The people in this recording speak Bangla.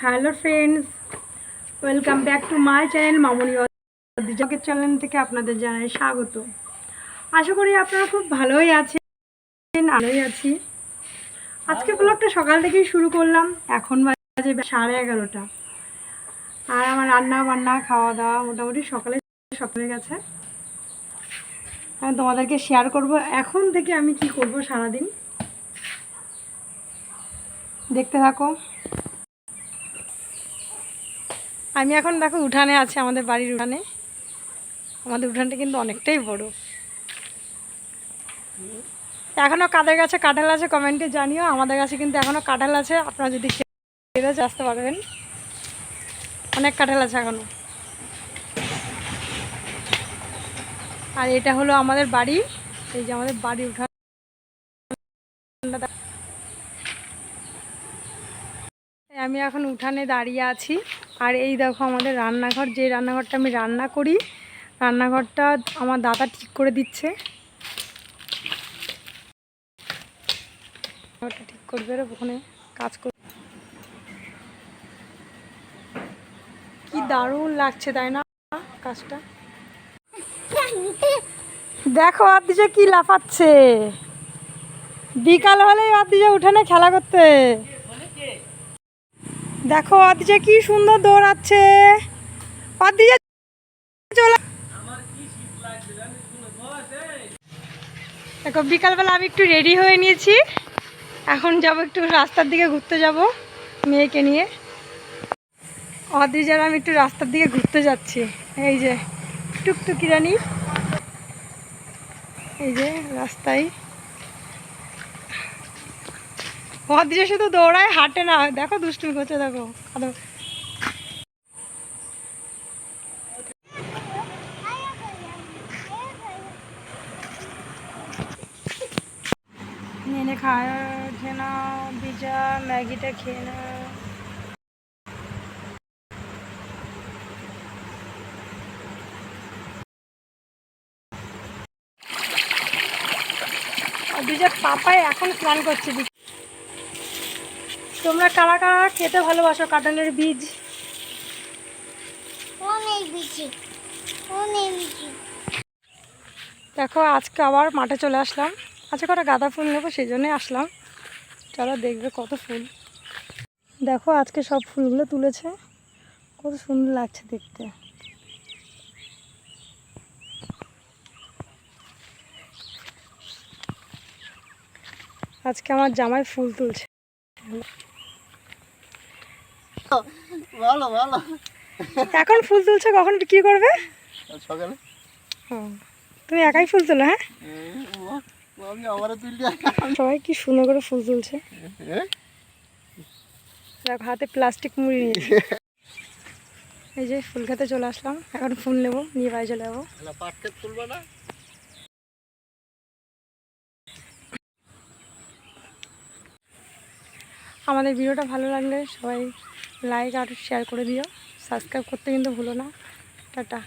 Hello friends welcome back to my channel Mamoni জগের channel থেকে আপনাদের জানাই স্বাগত। আশা করি আপনারা খুব ভালোই আছেন, ভালোই আছি। আজকে ব্লগটা সকাল থেকেই শুরু করলাম। এখন বাজে সাড়ে এগারোটা। আর আমার রান্না বান্না, খাওয়া দাওয়া মোটামুটি সকালে সকালে গেছে। আমি তোমাদেরকে শেয়ার করব। এখন থেকে আমি কি করব সারাদিন? দেখতে থাকো। আমি এখন দেখো উঠানে আছি, আমাদের বাড়ির উঠানে। আমাদের উঠানটা কিন্তু অনেকটাই বড়। এখনও কাদের কাছে কাঁঠাল আছে কমেন্টে জানিও, আমাদের কাছে কিন্তু এখনও কাঁঠাল আছে, আপনারা যদি আসতে পারবেন। অনেক কাঁঠাল আছে এখনও আর এটা হলো আমাদের বাড়ি, এই যে আমাদের বাড়ি উঠান। আমি এখন উঠানে দাঁড়িয়ে আছি। আর এই দেখো আমাদের রান্নাঘর, যে রান্নাঘরটা আমি রান্না করি, রান্নাঘরটা আমার দাদা ঠিক করে দিচ্ছে। ঠিক করবে ওখানে কাজ কর কি দারুণ লাগছে, তাই না? কাজটা। দেখো আদিজা কি লাফাচ্ছে। বিকাল হলেই আদিজা উঠানে খেলা করতে। দেখো অদিজা কি সুন্দর দৌড়াচ্ছে। দেখো, বিকালবেলা আমি একটু রেডি হয়ে নিয়েছি। এখন যাব একটু রাস্তার দিকে ঘুরতে যাব মেয়েকে নিয়ে। অদিজার আমি একটু রাস্তার দিকে ঘুরতে যাচ্ছি। এই যে টুকটুকি রানি এই যে, রাস্তায়। অদৃশ্য শুধু দৌড়ায়, হাঁটে না, দেখো দুষ্টুমি করছে, দেখো এনে খাওয়া না বিজা ম্যাগিটা খেয়ে না বিজার পাপাই এখন স্নান করছে তোমরা কারা কারা খেতে ভালোবাসো? কাঁঠালের বীজ। দেখো আজকে আবার মাঠে চলে আসলাম। আজকে কটা গাঁদা ফুল নেব সেই জন্যই আসলাম। চলো দেখবে কত ফুল। দেখো আজকে সব ফুলগুলো তুলেছে। কত সুন্দর লাগছে দেখতে। আজকে আমার জামাই ফুল তুলছে। এখন ফুল তুলছে কখন? বিক্রি করবে? সকালে। তুমি একাই ফুল তোলো হ্যাঁ? সবাই কি সুন্দর করে ফুল তুলছে। দেখো হাতে প্লাস্টিক মুড়ি নিয়েছে এই যে ফুল খেতে চলে আসলাম। এখন ফুল নেব নিয়ে বাড়ি চলে যাব। আমাদের ভিডিওটা ভালো লাগলে সবাই লাইক আর শেয়ার করে দিও। সাবস্ক্রাইব করতে কিন্তু ভুলো না। টাটা।